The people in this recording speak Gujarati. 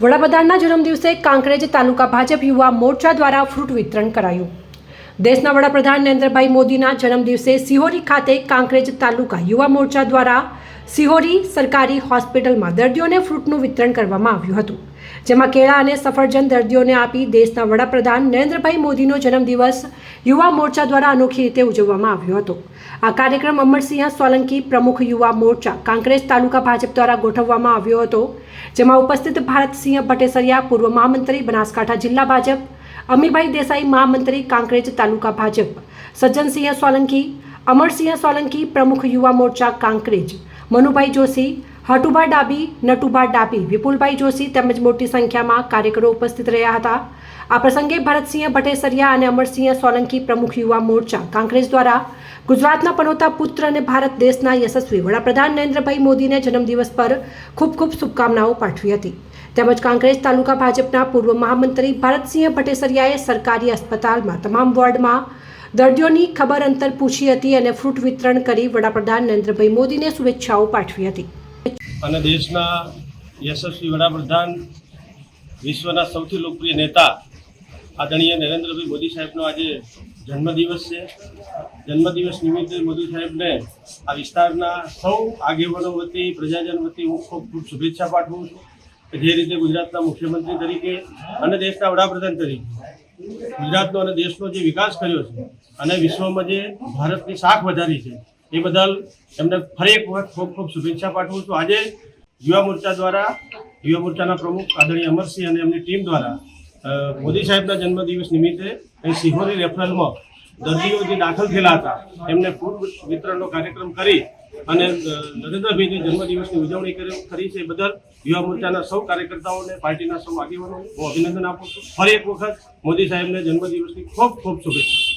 વડાપ્રધાનના જન્મદિવસે કાંકરેજ તાલુકા ભાજપ યુવા મોરચા દ્વારા ફ્રૂટ વિતરણ કરાયું. દેશના વડાપ્રધાન નરેન્દ્રભાઈ મોદીના જન્મદિવસે સિહોરી ખાતે કાંકરેજ તાલુકા યુવા મોરચા દ્વારા સિહોરી સરકારી હોસ્પિટલમાં દર્દીઓને ફ્રૂટનું વિતરણ કરવામાં આવ્યું હતું, જેમાં કેળા અને સફરજન દર્દીઓને આપી દેશના વડાપ્રધાન નરેન્દ્રભાઈ મોદીનો જન્મદિવસ યુવા મોરચા દ્વારા અનોખી રીતે ઉજવવામાં આવ્યો હતો. આ કાર્યક્રમ અમરસિંહ સોલંકી પ્રમુખ યુવા મોરચા કાંકરેજ તાલુકા ભાજપ દ્વારા ગોઠવવામાં આવ્યો હતો, જેમાં ઉપસ્થિત ભારતસિંહ ભટ્ટેસરિયા પૂર્વ મહામંત્રી બનાસકાંઠા જિલ્લા ભાજપ અમીભાઈ દેસાઈ મહામંત્રી કાંકરેજ તાલુકા ભાજપ, સજ્જનસિંહ સોલંકી, અમરસિંહ સોલંકી પ્રમુખ યુવા મોરચા કાંકરેજ મનુભાઈ જોશી, હટુભા ડાબી, નટુભા ડાબી, વિપુલભાઈ જોશી તેમજ મોટી સંખ્યામાં કાર્યકરો ઉપસ્થિત રહ્યા હતા. આ પ્રસંગે ભરતસિંહ ભટેસરિયા અને અમરસિંહ સોલંકી પ્રમુખ યુવા મોરચા કોંગ્રેસ દ્વારા ગુજરાતના પનોતા પુત્ર અને ભારત દેશના યશસ્વી વડાપ્રધાન નરેન્દ્રભાઈ મોદીને જન્મદિવસ પર ખૂબ ખૂબ શુભકામનાઓ પાઠવી હતી. તેમજ કોંગ્રેસ તાલુકા ભાજપના પૂર્વ મહામંત્રી ભારતસિંહ ભટેસરિયાએ સરકારી અસ્પતાલમાં તમામ વોર્ડમાં દર્દીઓની ખબર અંતર પૂછી હતી અને ફ્રૂટ વિતરણ કરી વડાપ્રધાન નરેન્દ્રભાઈ મોદીને શુભેચ્છાઓ પાઠવી હતી. અને દેશના યશસ્વી વડાપ્રધાન, વિશ્વના સૌથી લોકપ્રિય નેતા આદરણીય નરેન્દ્રભાઈ મોદી સાહેબનો આજે જન્મદિવસ છે. જન્મદિવસ નિમિત્તે મોદી સાહેબને આ વિસ્તારના સૌ આગેવાનો વતી, પ્રજાજન વતી હું ખૂબ ખૂબ શુભેચ્છા પાઠવું છું. જે રીતે ગુજરાતના મુખ્યમંત્રી તરીકે અને દેશના વડાપ્રધાન તરીકે ગુજરાતનો અને દેશનો જે વિકાસ કર્યો છે અને વિશ્વમાં જે ભારતની શાખ વધારી છે, એ બદલ એમને ફરી એક વખત ખૂબ ખૂબ શુભેચ્છા પાઠવું છું. આજે યુવા મોરચા દ્વારા, યુવા મોરચાના પ્રમુખ આદરણીય અમરસિંહ અને એમની ટીમ દ્વારા મોદી સાહેબના જન્મદિવસ નિમિત્તે અહીં સિહોરી રેફરલમાં દર્દીઓ જે દાખલ થયેલા હતા, એમને ફૂડ વિતરણનો કાર્યક્રમ કરી અને નરેન્દ્રભાઈને જન્મદિવસની ઉજવણી કરી કરી છે. બધા યુવા મોરચાના સૌ કાર્યકર્તાઓને, પાર્ટીના સૌ આગેવાનોને હું અભિનંદન આપું છું. ફરી એક વખત મોદી સાહેબને જન્મદિવસની ખૂબ ખૂબ શુભેચ્છા